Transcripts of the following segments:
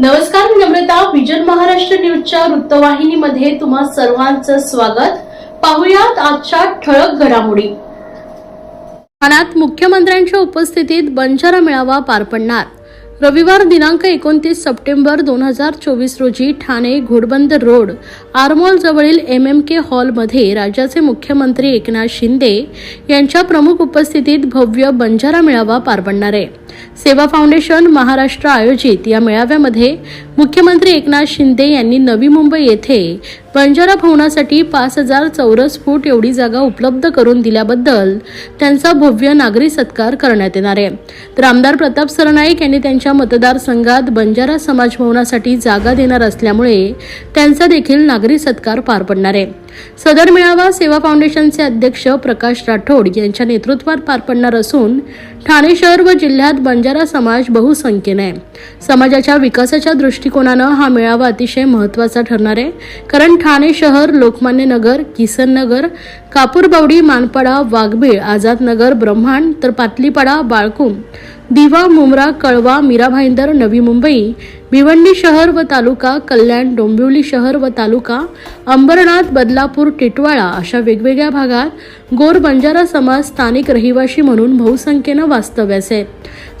नमस्कार मी नम्रता. विजन महाराष्ट्र न्यूजच्या वृत्तवाहिनीमध्ये तुम्हा सर्वांचं स्वागत. पाहुयात आजच्या ठळक घडामोडी. ठाण्यात मुख्यमंत्र्यांच्या उपस्थितीत बंजारा मेळावा पार पडणार. रविवार दिनांक एकोणतीस सप्टेंबर दोन हजार चोवीस रोजी ठाणे घोडबंदर रोड आरमॉल जवळील एम एम के हॉलमध्ये राज्याचे मुख्यमंत्री एकनाथ शिंदे यांच्या प्रमुख उपस्थितीत भव्य बंजारा मेळावा पार पडणार आहे. सेवा फाउंडेशन महाराष्ट्र आयोजित या मेळाव्यामध्ये मुख्यमंत्री एकनाथ शिंदे यांनी नवी मुंबई येथे बंजारा भवनासाठी पाच हजार चौरस फूट एवढी जागा उपलब्ध करून दिल्याबद्दल त्यांचा भव्य नागरी सत्कार करण्यात येणार आहे. तर आमदार प्रताप सरनाईक यांनी त्यांच्या मतदारसंघात बंजारा समाज भवनासाठी जागा देणार असल्यामुळे त्यांचा देखील नागरी सत्कार पार पडणार आहे. सदर मेळावा सेवा फाउंडेशनचे अध्यक्ष प्रकाश राठोड यांच्या नेतृत्वात पार पडणार असून ठाणे शहर व जिल्ह्यात बंजारा समाज बहुसंख्येने आहे. समाजाच्या विकासाच्या दृष्टिकोनानं हा मेळावा अतिशय महत्त्वाचा ठरणार आहे. कारण ठाणे शहर लोकमान्य नगर किसन नगर कापूरबावडी मानपाडा वाघबीळ आझाद नगर ब्रह्मांड तर पातलीपाडा बाळकुम दिवा मुमरा कळवा मीरा भाईंदर नवी मुंबई भिवंडी शहर व तालुका कल्याण डोंबिवली शहर व तालुका अंबरनाथ बदलापूर टिटवाळा अशा वेगवेगळ्या भागात गोर बंजारा समाज स्थानिक रहिवाशी म्हणून बहुसंख्येनं वास्तव्यास आहे.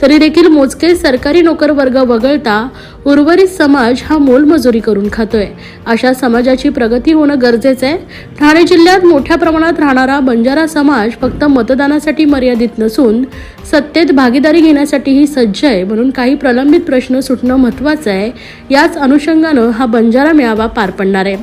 तरी देखील मोजके सरकारी नोकर वर्ग वगळता उर्वरित समाज हा मोलमजुरी करून खातोय. अशा समाजाची प्रगती होणं गरजेचं आहे. ठाणे जिल्ह्यात मोठ्या प्रमाणात राहणारा बंजारा समाज फक्त मतदानासाठी मर्यादित नसून सत्तेत भागीदारी घेण्यासाठीही सज्ज आहे म्हणून काही प्रलंबित प्रश्न सुटणं महत्त्वाचं आहे. याच अनुषंगानं हा बंजारा मेळावा पार पडणार आहे.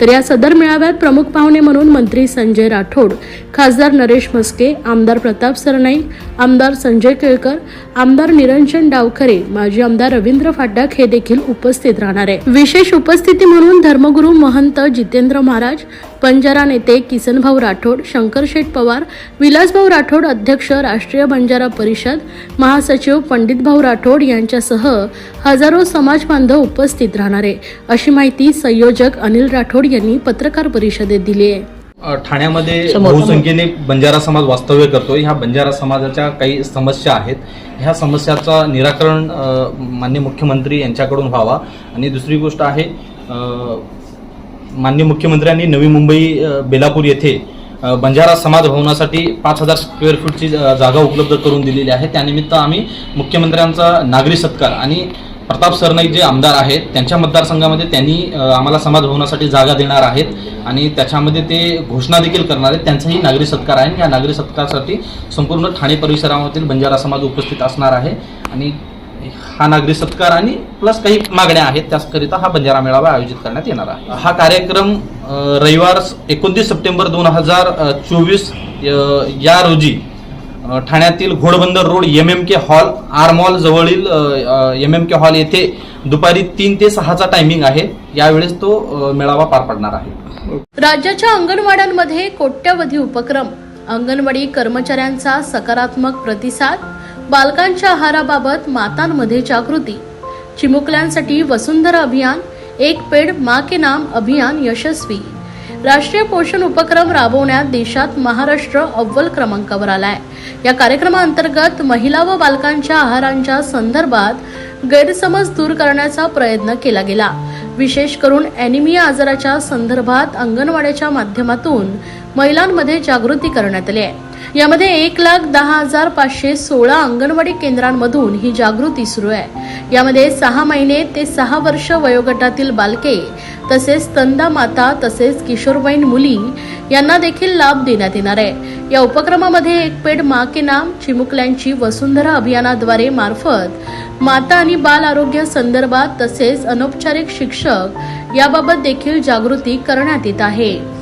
तर या सदर मेळाव्यात प्रमुख पाहुणे म्हणून मंत्री संजय राठोड खासदार नरेश म्हस्के आमदार प्रताप सरनाईक आमदार संजय केळकर आमदार निरंजन डावखरे माजी आमदार रवींद्र फाटक हे देखील उपस्थित राहणार आहे. विशेष उपस्थिती म्हणून धर्मगुरू महंत जितेंद्र महाराज बंजारा नेते किसनभाऊ राठोड शंकरशेठ पवार विलासभाऊ राठोड अध्यक्ष राष्ट्रीय बंजारा परिषद महासचिव पंडितभाऊ राठोड यांच्यासह हजारो समाज बांधव उपस्थित राहणार आहे. अशी माहिती संयोजक अनिल राठोड यांनी पत्रकार परिषदेत दिली आहे. ठाण्यामध्ये बहुसंख्येने बंजारा समाज वास्तव्य करतो ह्या बंजारा समाजाच्या काही समस्या आहेत. ह्या समस्याचा निराकरण मान्य मुख्यमंत्री यांच्याकडून व्हावा. आणि दुसरी गोष्ट आहे मान्य मुख्यमंत्र्यांनी नवी मुंबई बेलापूर येथे बंजारा समाज भवनासाठी पाच हजार स्क्वेअर फूटची जागा उपलब्ध करून दिलेली आहे. त्यानिमित्त आम्ही मुख्यमंत्र्यांचा नागरी सत्कार आणि प्रताप सरनाईक जे आमदार आहेत त्यांच्या मतदारसंघामध्ये त्यांनी आम्हाला समाज भवनासाठी जागा देणार आहेत आणि त्याच्यामध्ये ते घोषणा देखील करणार आहेत. त्यांचाही नागरी सत्कार आहे या नागरी सत्कारासाठी संपूर्ण ठाणे परिसरामधील बंजारा समाज उपस्थित असणार आहे आणि हा नागरी सत्कार आणि प्लस काही मागण्या आहेत त्याकरिता हा बंजारा मेळावा आयोजित करण्यात येणार आहे. हा कार्यक्रम रविवार एकोणतीस सप्टेंबर दोन हजार चोवीस या रोजी ठाण्यातील Ghodbunder road M M K hall R mall जवळील एम एम के हॉल येथे दुपारी तीन ते सहाचा टायमिंग आहे. यावेळेस तो मेळावा पार पडणार आहे. राज्याच्या अंगणवाड्यांमध्ये कोट्यवधी उपक्रम. अंगणवाडी कर्मचाऱ्यांचा सकारात्मक प्रतिसाद बालकांच्या आहाराबाबत मातांमध्ये जागृती. चिमुकल्यांसाठी वसुंधरा अभियान एक पेड मा के नाम अभियान यशस्वी. राष्ट्रीय पोषण उपक्रम राबवण्यात देशात महाराष्ट्र अव्वल क्रमांकावर आलाय. या कार्यक्रमाअंतर्गत महिला व बालकांच्या आहारांच्या संदर्भात गैरसमज दूर करण्याचा प्रयत्न केला गेला. विशेष करून अॅनिमिया आजाराच्या संदर्भात अंगणवाड्याच्या माध्यमातून महिलांमध्ये जागृती करण्यात आली आहे. यामध्ये एक लाख दहा हजार पाचशे सोळा अंगणवाडी केंद्रांमधून ही जागृती सुरू आहे. यामध्ये सहा महिने ते सहा वर्ष वयोगटातील बालके तसेच स्तंदा माता तसेच किशोरवयीन मुली यांना देखील लाभ देण्यात येणार आहे. या उपक्रमामध्ये एक पेड मा के नाम चिमुकल्यांची वसुंधरा अभियानाद्वारे मार्फत माता आणि बाल आरोग्य संदर्भात तसेच अनौपचारिक शिक्षक याबाबत देखील जागृती करण्यात येत आहे.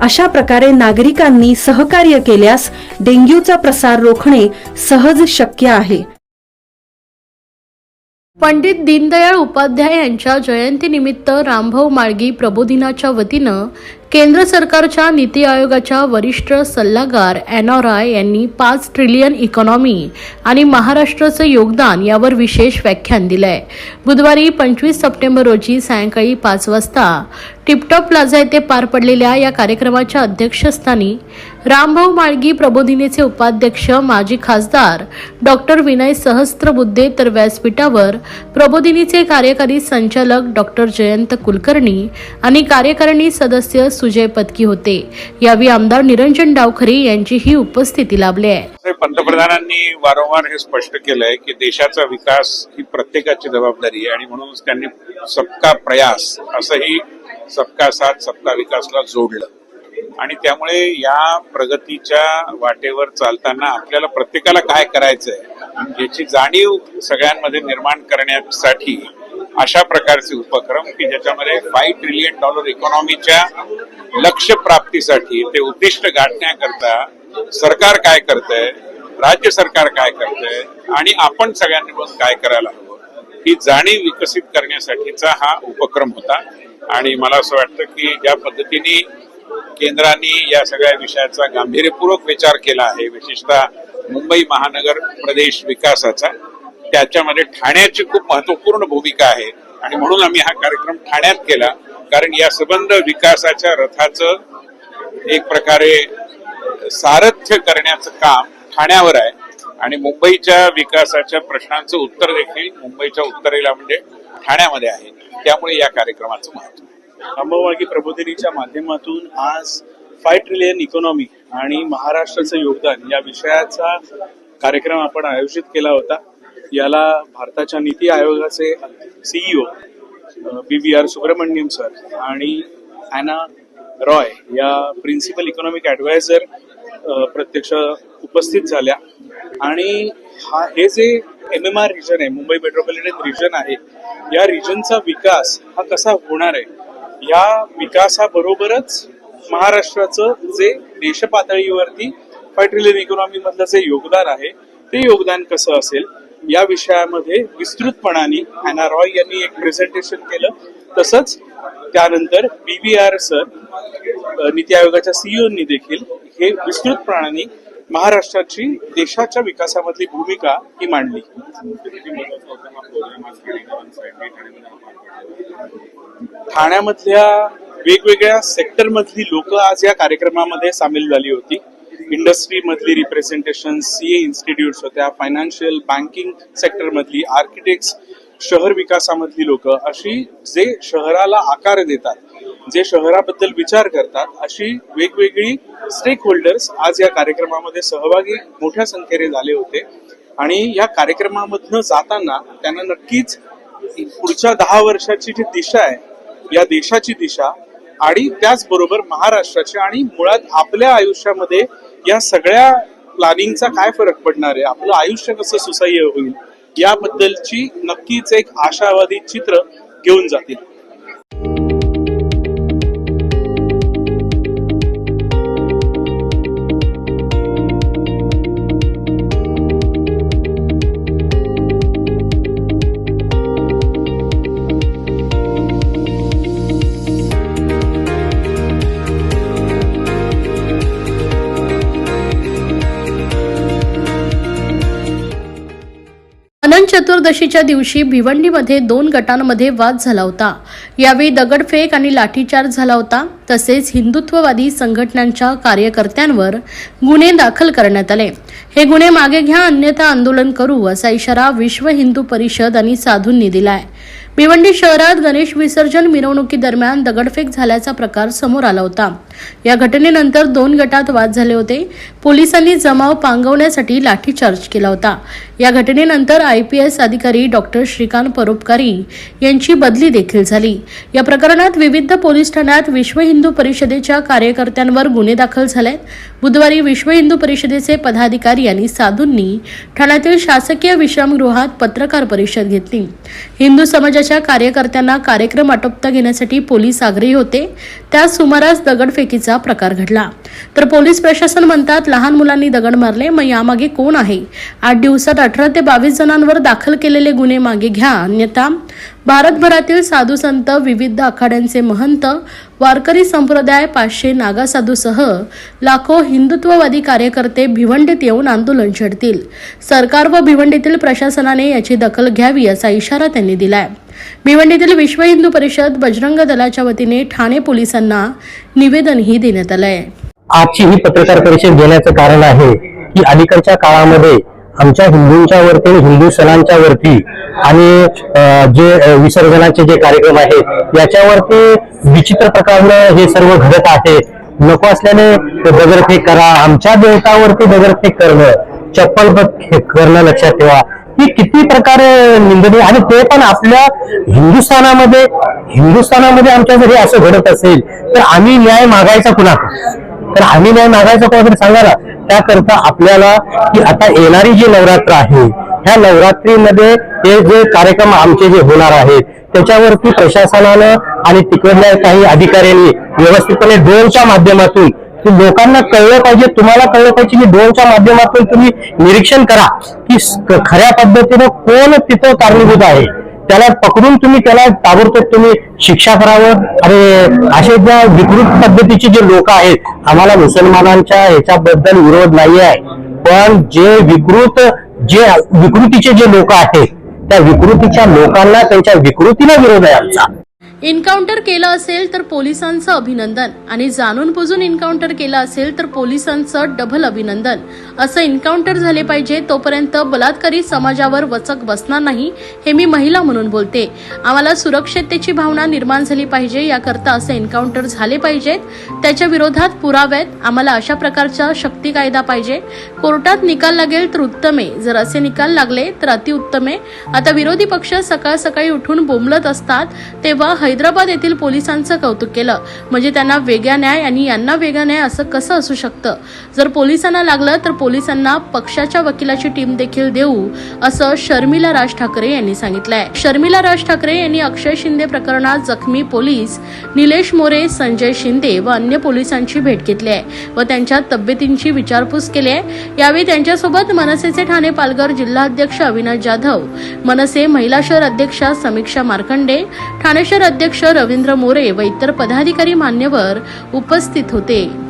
अशा प्रकारे नागरिकांनी सहकार्य केल्यास डेंग्यूचा प्रसार रोखणे सहज शक्य आहे. पंडित दीनदयाळ उपाध्याय यांच्या जयंतीनिमित्त रामभाऊ माळगी प्रबोधिनाच्या वतीनं केंद्र सरकारच्या नीती आयोगाच्या वरिष्ठ सल्लागार एनॉराय यांनी पाच ट्रिलियन इकॉनॉमी आणि महाराष्ट्राचं योगदान यावर विशेष व्याख्यान दिलंय. बुधवारी पंचवीस सप्टेंबर रोजी सायंकाळी पाच वाजता टिपटॉप प्लाझा येथे पार पडलेल्या या कार्यक्रमाच्या अध्यक्षस्थानी रामभाऊ माळगी प्रबोधिनीचे उपाध्यक्ष माजी खासदार डॉक्टर विनय सहस्त्रबुद्धे तर व्यासपीठावर प्रबोधिनीचे कार्यकारी संचालक डॉक्टर जयंत कुलकर्णी आणि कार्यकारिणी सदस्य सुजय पत्की होते. यावेळी आमदार निरंजन डावखरे यांचीही उपस्थिती लाभली आहे. पंतप्रधानांनी वारंवार हे स्पष्ट केलंय की देशाचा विकास ही प्रत्येकाची जबाबदारी आहे आणि म्हणूनच त्यांनी सबका प्रयास असंही सबका साथ सबका विकासला जोडलं. आणि त्यामुळे या प्रगतीच्या वाटेवर चालताना आपल्याला प्रत्येकाला काय करायचंय याची जाणीव सगळ्यांमध्ये निर्माण करण्यासाठी अशा प्रकारचे उपक्रम की ज्याच्यामध्ये फाईव्ह ट्रिलियन डॉलर इकॉनॉमीच्या लक्ष्य प्राप्तीसाठी ते उद्दिष्ट गाठण्याकरता सरकार काय करतंय राज्य सरकार काय करतंय आणि आपण सगळ्यांनी मिळून काय करायला हवं ही जाणीव विकसित करण्यासाठीचा हा उपक्रम होता. आणि मला असं वाटतं की ज्या पद्धतीने केंद्राने या सगळ्या विषयाचा गांभीर्यपूर्वक विचार केला आहे विशेषतः मुंबई महानगर प्रदेश विकासाचा त्याच्यामध्ये ठाण्याची खूप महत्त्वपूर्ण भूमिका आहे. आणि म्हणून आम्ही हा कार्यक्रम ठाण्यात केला. कारण या संबंध विकासाच्या रथाचं एक प्रकारे सारथ्य करण्याचं काम ठाण्यावर आहे. आणि मुंबईच्या विकासाच्या प्रश्नांचं उत्तर देखील मुंबईच्या उत्तरेला म्हणजे ठाण्यामध्ये आहे. त्यामुळे या कार्यक्रमाचं महत्त्व अंबवागी प्रबोधिनीच्या माध्यमातून आज फाय ट्रिलियन इकॉनॉमी आणि महाराष्ट्राचं योगदान या विषयाचा कार्यक्रम आपण आयोजित केला होता. याला भारताच्या नीती आयोगाचे CEO B V R Subrahmanyam sir आणि अॅना रॉय या प्रिन्सिपल इकॉनॉमिक ॲडवायझर प्रत्यक्ष उपस्थित झाल्या. आणि हा हे जे एम एम आर रिजन आहे मुंबई मेट्रोपॉलिटन रिजन आहे या रिजनचा विकास हा कसा होणार आहे? या विकासाबरोबरच महाराष्ट्राचं जे देशपातळीवरती फाय ट्रिलियन इकॉनॉमी मधलं जे योगदान आहे ते योगदान कसं असेल? या विषयामध्ये विस्तृतपणाने हॅना रॉय यांनी एक प्रेझेंटेशन केलं. तसंच त्यानंतर P V R sir NITI आयोगाच्या सीईओनी देखील हे विस्तृतपणाने महाराष्ट्राची देशाच्या विकासामधली भूमिका ही मांडली. ठाण्यामधल्या वेगवेगळ्या सेक्टरमधली लोक आज या कार्यक्रमामध्ये सामील झाली होती. इंडस्ट्रीमधली रिप्रेझेंटेशन सी ए इन्स्टिट्यूट्स होत्या फायनान्शियल बँकिंग सेक्टरमधली आर्किटेक्ट्स शहर विकासामधली लोक अशी जे शहराला आकार देतात जे शहराबद्दल विचार करतात अशी वेगवेगळी स्टेक होल्डर्स आज या कार्यक्रमामध्ये सहभागी मोठ्या संख्येने झाले होते. आणि या कार्यक्रमामधनं जाताना त्यांना नक्कीच पुढच्या दहा वर्षाची जी दिशा आहे या देशाची दिशा आणि त्याचबरोबर महाराष्ट्राची आणि मुळात आपल्या आयुष्यामध्ये या सगळ्या प्लॅनिंगचा काय फरक पडणार आहे? आपलं आयुष्य कसं सुसह्य होईल? याबद्दलची नक्कीच एक आशावादी चित्र घेऊन जातील. चतुर्दशीच्या दिवशी भिवंडीमध्ये दोन गटांमध्ये वाद झाला होता. यावेळी दगडफेक आणि लाठीचार्ज झाला होता. तसेच हिंदुत्ववादी संघटनांच्या कार्यकर्त्यांवर गुन्हे दाखल करण्यात आले. हे गुन्हे मागे घ्या अन्यथा आंदोलन करू असा इशारा विश्व हिंदू परिषद आणि साधूंनी दिलाय. भिवंडी शहरात गणेश विसर्जन मिरवणुकीदरम्यान दगडफेक झाल्याचा प्रकार समोर आला होता. या घटनेनंतर दोन गटात वाद झाले होते. पोलिसांनी जमाव पांगवण्यासाठी लाठीचार्ज केला होता. या घटनेनंतर आय पी एस अधिकारी डॉक्टर श्रीकांत परोपकारी यांची बदली देखील झाली. या प्रकरणात विविध पोलीस ठाण्यात विश्व हिंदू परिषदेच्या कार्यकर्त्यांवर गुन्हे दाखल झाले बुधवारी विश्व हिंदू परिषदेचे पदाधिकारी आणि साधूंनी ठाण्यातील शासकीय विश्रामगृहात पत्रकार परिषद घेतली. हिंदू समाजाच्या कार्यकर्त्यांना कार्यक्रम आटोपता घेण्यासाठी पोलीस आग्रही होते. त्याच सुमारास दगडफेकीचा प्रकार घडला. तर पोलीस प्रशासन म्हणतात लहान मुलांनी दगड मारले मग यामागे कोण आहे? आठ दिवसात अठरा ते बावीस जणांवर दाखल केलेले गुन्हे मागे घ्या अन्यथा भारतभरातील साधू संत विविध आखाड्यांचे महंत वारकरी संप्रदाय पाचशे नागा साधूसह लाखो हिंदुत्ववादी कार्यकर्ते भिवंडीत येऊन आंदोलन छेडतील. सरकार व भिवंडीतील प्रशासनाने याची दखल घ्यावी असा इशारा त्यांनी दिलाय. भिवंडीतील विश्व हिंदू परिषद बजरंग दलाच्या वतीने ठाणे पोलिसांना निवेदनही देण्यात आलंय. आजची ही पत्रकार परिषद घेण्याचं कारण आहे की अलीकडच्या काळामध्ये आमच्या हिंदूंच्या वरती हिंदू सणांच्या वरती आणि जे विसर्जनाचे जे कार्यक्रम आहेत याच्यावरती विचित्र प्रकारनं हे सर्व घडत आहे. नको असल्याने दगडफेक करा. आमच्या देवतावरती दगडफेक करणं चप्पल करणं लक्षात ठेवा. ही किती प्रकारे निंदनीय आणि ते पण आपल्या हिंदुस्थानामध्ये हिंदुस्थानामध्ये आमच्या जरी असं घडत असेल तर आम्ही न्याय मागायचा कुणा तर आम्ही नाही मागायचं कोणाकडे सांगायला? त्याकरता आपल्याला की आता येणारी जी नवरात्र आहे ह्या नवरात्रीमध्ये हे जे कार्यक्रम आमचे जे होणार आहेत त्याच्यावरती प्रशासनानं आणि तिकडल्या काही अधिकाऱ्यांनी व्यवस्थितपणे ड्रोनच्या माध्यमातून लोकांना कळलं पाहिजे तुम्हाला कळलं पाहिजे की ड्रोनच्या माध्यमातून तुम्ही निरीक्षण करा की खऱ्या पद्धतीनं कोण तिथं कारणीभूत आहे. त्याला पकडून तुम्ही त्याला ताबडतोब तुम्ही शिक्षा करावं. आणि असे ज्या विकृत पद्धतीचे जे लोक आहेत आम्हाला मुसलमानांच्या ह्याच्याबद्दल विरोध नाही आहे पण जे विकृत जे विकृतीचे जे लोक आहेत त्या विकृतीच्या लोकांना त्यांच्या विकृतीला विरोध आहे आमचा. एन्काउंटर केलं असेल तर पोलिसांचं अभिनंदन आणि जाणून बुजून एन्काउंटर केलं असेल तर पोलिसांचं डबल अभिनंदन. असं एन्काउंटर झाले पाहिजे तोपर्यंत बलात्कारी समाजावर वचक बसणार नाही हे मी महिला म्हणून बोलते. आम्हाला सुरक्षिततेची भावना निर्माण झाली पाहिजे याकरता असे एन्काउंटर झाले पाहिजेत. त्याच्या विरोधात पुराव्यात आम्हाला अशा प्रकारचा शक्ती कायदा पाहिजे. कोर्टात निकाल लागेल तर उत्तमे जर असे निकाल लागले तर अतिउत्तमे. आता विरोधी पक्ष सकाळ सकाळी उठून बोंबलत असतात तेव्हा हैदराबाद येथील पोलिसांचं कौतुक केलं. म्हणजे त्यांना वेगळा न्याय आणि यांना वेगळा न्याय असं कसं असू शकतं? जर पोलिसांना लागलं तर पोलिसांना पक्षाच्या वकिलाची टीम देखील देऊ असं शर्मिला राज ठाकरे यांनी सांगितलंय. शर्मिला राज ठाकरे यांनी अक्षय शिंदे प्रकरणात जखमी पोलीस निलेश मोरे संजय शिंदे व अन्य पोलिसांची भेट घेतली आहे व त्यांच्या तब्येतींची विचारपूस केली आहे यावेळी त्यांच्यासोबत मनसेचे ठाणे पालघर जिल्हाध्यक्ष अविनाश जाधव मनसे महिला शहर अध्यक्षा समीक्षा मार्कंडे ठाणे शहर अध्यक्ष रवींद्र मोरे व इतर पदाधिकारी मान्यवर उपस्थित होते.